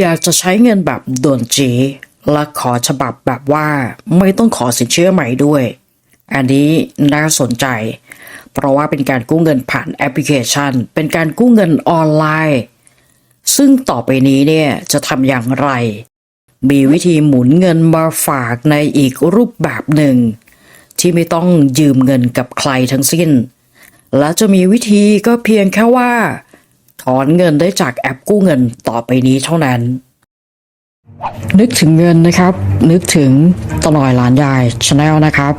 อยากจะใช้เงินแบบด่วนจีและขอฉบับแบบว่าไม่ต้องขอสินเชื่อใหม่ด้วย อันนี้น่าสนใจ เพราะว่าเป็นการกู้เงินผ่านแอปพลิเคชัน เป็นการกู้เงินออนไลน์ ซึ่งต่อไปนี้เนี่ยจะทำอย่างไร มีวิธีหมุนเงินมาฝากในอีกรูปแบบหนึ่ง ที่ไม่ต้องยืมเงินกับใครทั้งสิ้น และจะมีวิธีก็เพียงแค่ว่า ถอนเงินได้จากแอปกู้เงินต่อไปนี้เท่านั้น นึกถึงเงินนะครับ นึกถึงตลอยหลานยายชาแนลนะครับ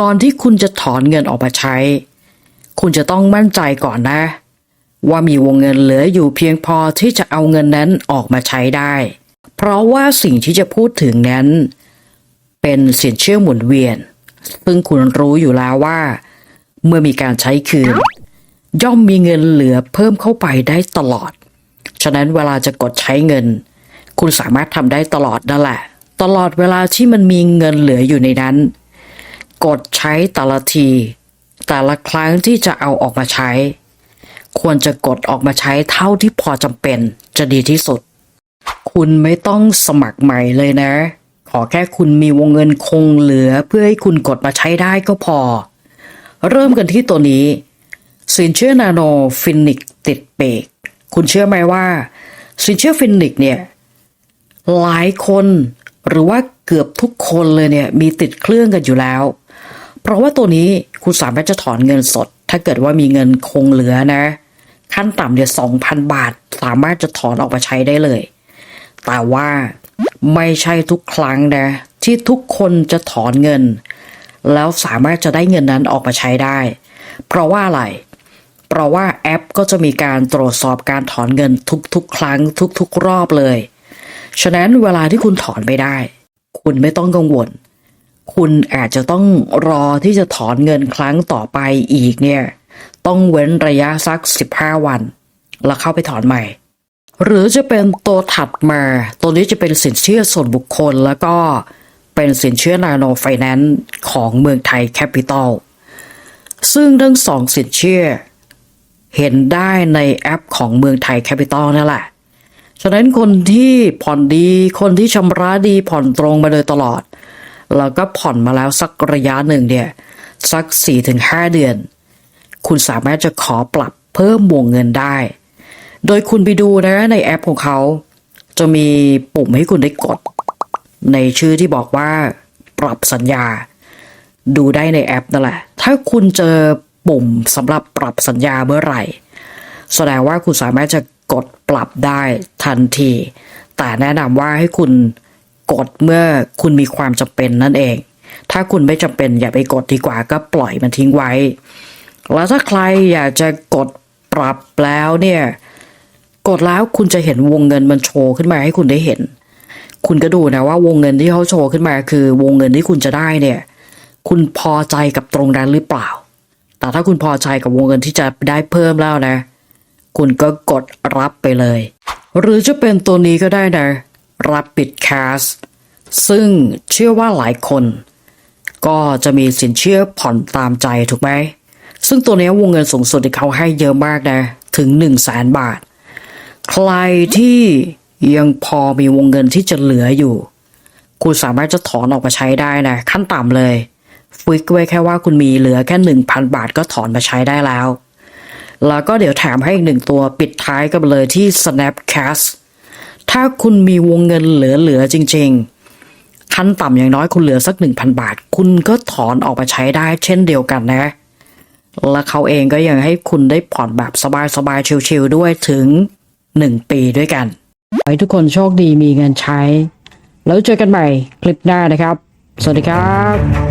ก่อนที่คุณจะถอนเงินออกมาใช้ คุณจะต้องมั่นใจก่อนนะ ว่ามีวงเงินเหลืออยู่เพียงพอที่จะเอาเงินนั้นออกมาใช้ได้ เพราะว่าสิ่งที่จะพูดถึงนั้น เป็นสินเชื่อหมุนเวียน ซึ่งคุณรู้อยู่แล้วว่า เมื่อมีการใช้คืน ย่อมมีเงินเหลือเพิ่มเข้าไปได้ตลอด ฉะนั้นเวลาจะกดใช้เงิน คุณสามารถทำได้ตลอดนั่นแหละ ตลอดเวลาที่มันมีเงินเหลืออยู่ในนั้น กดใช้แต่ละที แต่ละครั้งที่จะเอาออกมาใช้ ควรจะกดออกมาใช้เท่าที่พอจำเป็นจะดีที่สุด คุณไม่ต้องสมัครใหม่เลยนะ ขอแค่คุณมีวงเงินคงเหลือเพื่อให้คุณกดมาใช้ได้ก็พอ เริ่มกันที่ตัวนี้ สินเชื่อนาโนฟินิกติดเบรกคุณเชื่อไหมว่า สินเชื่อฟินิกเนี่ยหลายคนหรือว่าเกือบทุกคนเลยเนี่ยมีติดเครื่องกันอยู่แล้ว เพราะว่าตัวนี้คุณสามารถจะถอนเงินสด ถ้าเกิดว่ามีเงินคงเหลือนะ ขั้นต่ำเนี่ยสองพันบาท สามารถจะถอนออกมาใช้ได้เลย แต่ว่าไม่ใช่ทุกครั้งนะที่ทุกคนจะถอนเงิน แล้วสามารถจะได้เงินนั้นออกมาใช้ได้ เพราะว่าอะไร เพราะว่าแอปก็จะมีการตรวจสอบการถอนเงินทุกๆ ครั้งทุก ๆ รอบเลย ฉะนั้นเวลาที่คุณถอนไม่ได้ คุณไม่ต้องกังวล คุณอาจจะต้องรอที่จะถอนเงินครั้งต่อไปอีกเนี่ย ต้องเว้นระยะสัก 15 วัน แล้วเข้าไปถอนใหม่ หรือจะเป็นตัวถัดมา ตัวนี้จะเป็นสินเชื่อส่วนบุคคลแล้วก็เป็นสินเชื่อนาโนไฟแนนซ์ของเมืองไทยแคปิตอลซึ่งทั้งสองสินเชื่อ เห็นได้ในแอปของเมืองไทยแคปิตอลนั่นแหละ ฉะนั้นคนที่ผ่อนดี คนที่ชำระดีผ่อนตรงมาโดยตลอด แล้วก็ผ่อนมาแล้วสักระยะหนึ่งเนี่ย สัก 4-5 เดือน คุณสามารถจะขอปรับเพิ่มวงเงินได้ โดยคุณไปดูนะในแอปของเขา จะมีปุ่มให้คุณได้กด ในชื่อที่บอกว่า ปรับสัญญา ดูได้ในแอปนั่นแหละ ถ้าคุณเจอ ปุ่มสำหรับปรับสัญญาเมื่อไหร่ แสดงว่าคุณสามารถจะกดปรับได้ทันที แต่แนะนำว่าให้คุณกดเมื่อคุณมีความจำเป็นนั่นเอง ถ้าคุณไม่จำเป็นอย่าไปกดดีกว่าก็ปล่อยมันทิ้งไว้ แล้วถ้าใครอยากจะกดปรับแล้วเนี่ย กดแล้วคุณจะเห็นวงเงินมันโชว์ขึ้นมาให้คุณได้เห็น คุณก็ดูนะว่าวงเงินที่เขาโชว์ขึ้นมาคือ วงเงินที่คุณจะได้เนี่ย คุณพอใจกับตรงนั้นหรือเปล่า แต่ถ้าคุณพอใจกับวงเงินที่จะได้เพิ่มแล้วนะ คุณก็กดรับไปเลย หรือจะเป็นตัวนี้ก็ได้นะรับปิดแคสซึ่งเชื่อว่าหลายคน ก็จะมีสินเชื่อผ่อนตามใจถูกไหม ซึ่งตัวนี้วงเงินสูงสุดที่เขาให้เยอะมากนะ ถึง 1 0 0 0 0แสนบาท ใครที่ยังพอมีวงเงินที่จะเหลืออยู่ คุณสามารถจะถอนออกมาใช้ได้นะ ขั้นต่ำเลย ฟิกไว้แค่ว่าคุณมีเหลือแค่ 1,000 บาทก็ถอนมาใช้ได้แล้ว แล้วก็เดี๋ยวแถมให้อีกหนึ่งตัวปิดท้ายกันเลยที่ Snapcast ถ้าคุณมีวงเงินเหลือๆจริง ๆ ขั้นต่ำอย่างน้อยคุณเหลือสัก 1,000 บาท คุณก็ถอนออกมาใช้ได้เช่นเดียวกันนะ และเขาเองก็ยังให้คุณได้ผ่อนแบบสบายๆชิลๆด้วยถึง 1 ปีด้วยกันขอให้ทุกคนโชคดีมีเงินใช้ แล้วเจอกันใหม่คลิปหน้านะครับ สวัสดีครับ